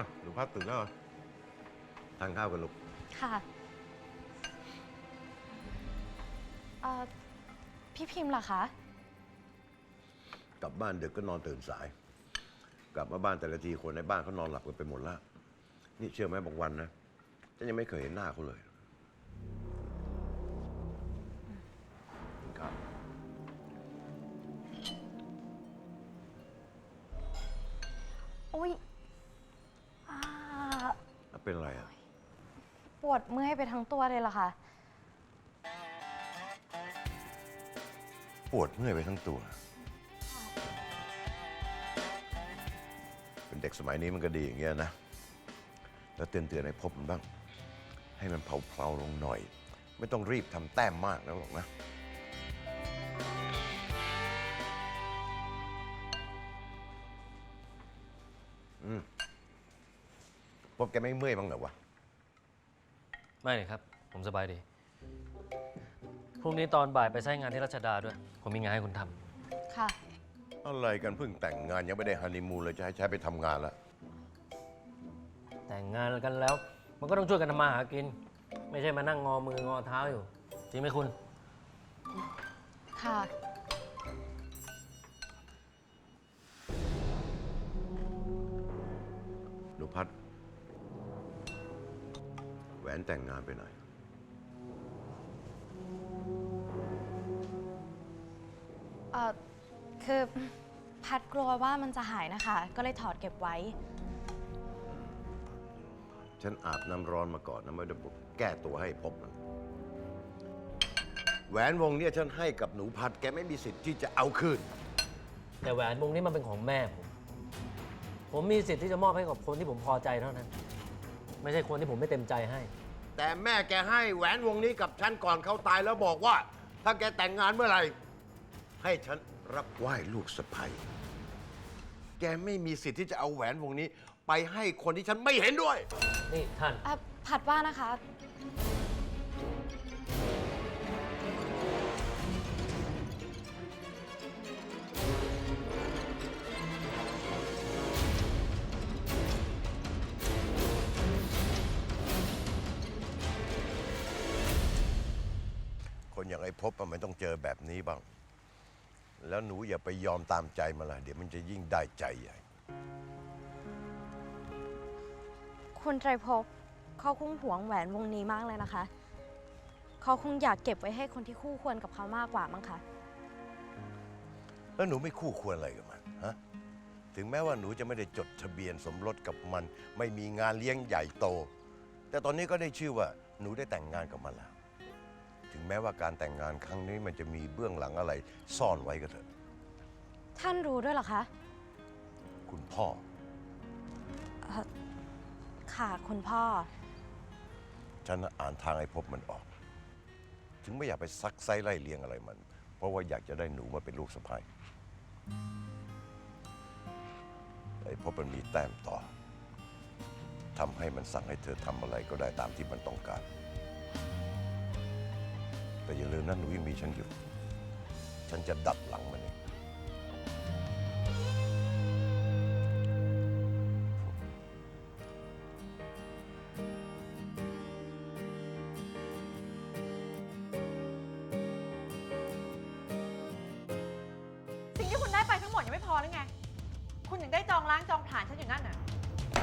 อะหนูพัดตื่นแล้วเหรอทานข้าวกันลูกค่ะเอ่อพี่พิมพ์ล่ะคะ กลับบ้านดึกก็นอนตื่นสาย กลับมาบ้านแต่ละทีคนในบ้านเขานอนหลับกันไปหมดแล้วนี่เชื่อไหมบางวันนะฉันยังไม่เคยเห็นหน้าเขาเลยครับอุ้ยอ่าแล้ว เป็นอะไรอะ ปวดเมื่อยไปทั้งตัวเลยล่ะค่ะ ปวดเมื่อยไปทั้งตัว เป็นเด็กสมัยนี้มันก็ดีอย่างเงี้ยนะ แล้วเตือนเตือนๆให้พบมันบ้าง ให้มันเผาๆลงหน่อย ไม่ต้องรีบทำแต้มมากนะหรอกนะ อืม พบแกไม่เมื่อยบ้างเหรอวะ ไม่ครับ ผมสบายดี พรุ่งนี้ตอนบ่ายไปใช้งานที่รัชดาด้วย ผมมีงานให้คุณทำค่ะ อะไรกันเพิ่งแต่งงานยังไม่ได้ฮันนีมูนเลยจะให้ใช้ไปทำงานแล้วแต่งงานกันแล้ว มันก็ต้องช่วยกันทำมาหากิน ไม่ใช่มานั่งงอมืองอเท้าอยู่ จริงไหมคุณ ค่ะ หนูพัดแห วนแต่งงานไปไหนเอ่อ คือพัดกลัวว่ามันจะหายนะคะ ก็เลยถอดเก็บไว้ ฉันอาบน้ำร้อนมาก่อนนะไม่ได้แก้ตัวให้พบมันแหวนวงเนี้ยฉันให้กับหนูพัดแกไม่มีสิทธิ์ที่จะเอาคืน แต่แหวนวงนี้มันเป็นของแม่ผม ผมมีสิทธิ์ที่จะมอบให้กับคนที่ผมพอใจเท่านั้น ไม่ใช่คนที่ผมไม่เต็มใจให้ แต่แม่แกให้แหวนวงนี้กับฉันก่อนเขาตายแล้วบอกว่า ถ้าแกแต่งงานเมื่อไหร่ ให้ฉันรับไหว้ลูกสะใภ้แกไม่มีสิทธิ์ที่จะเอาแหวนวงนี้ ไปให้คนที่ฉันไม่เห็นด้วย นี่ท่าน เอ่อผัดว่านะคะ คนอย่างไอ้พบอะมันต้องเจอแบบนี้บ้าง แล้วหนูอย่าไปยอมตามใจมันละเดี๋ยวมันจะยิ่งได้ใจใหญ่ คุณไตรภพเขาคงหวงแหวนวงนี้มากเลยนะคะ เขาคงอยากเก็บไว้ให้คนที่คู่ควรกับเขามากกว่ามั้งคะ แล้วหนูไม่คู่ควรอะไรกับมันฮะ ถึงแม้ว่าหนูจะไม่ได้จดทะเบียนสมรสกับมัน ไม่มีงานเลี้ยงใหญ่โต แต่ตอนนี้ก็ได้ชื่อว่าหนูได้แต่งงานกับมันแล้ว ถึงแม้ว่าการแต่งงานครั้งนี้มันจะมีเบื้องหลังอะไรซ่อนไว้ก็เถอะ ท่านรู้ด้วยเหรอคะ คุณพ่อ ค่ะคุณพ่อ ฉันน่ะอ่านทางไอ้พบมันออก ถึงไม่อยากไปซักไซไล่เลียงอะไรมัน เพราะว่าอยากจะได้หนูมาเป็นลูกสะใภ้แต่ไอ้พบมันมีแต้มต่อทำให้มันสั่งให้เธอทำอะไรก็ได้ตามที่มันต้องการ แต่อย่าลืมนะหนูยังมีฉันอยู่ ฉันจะดัดหลังมันเอง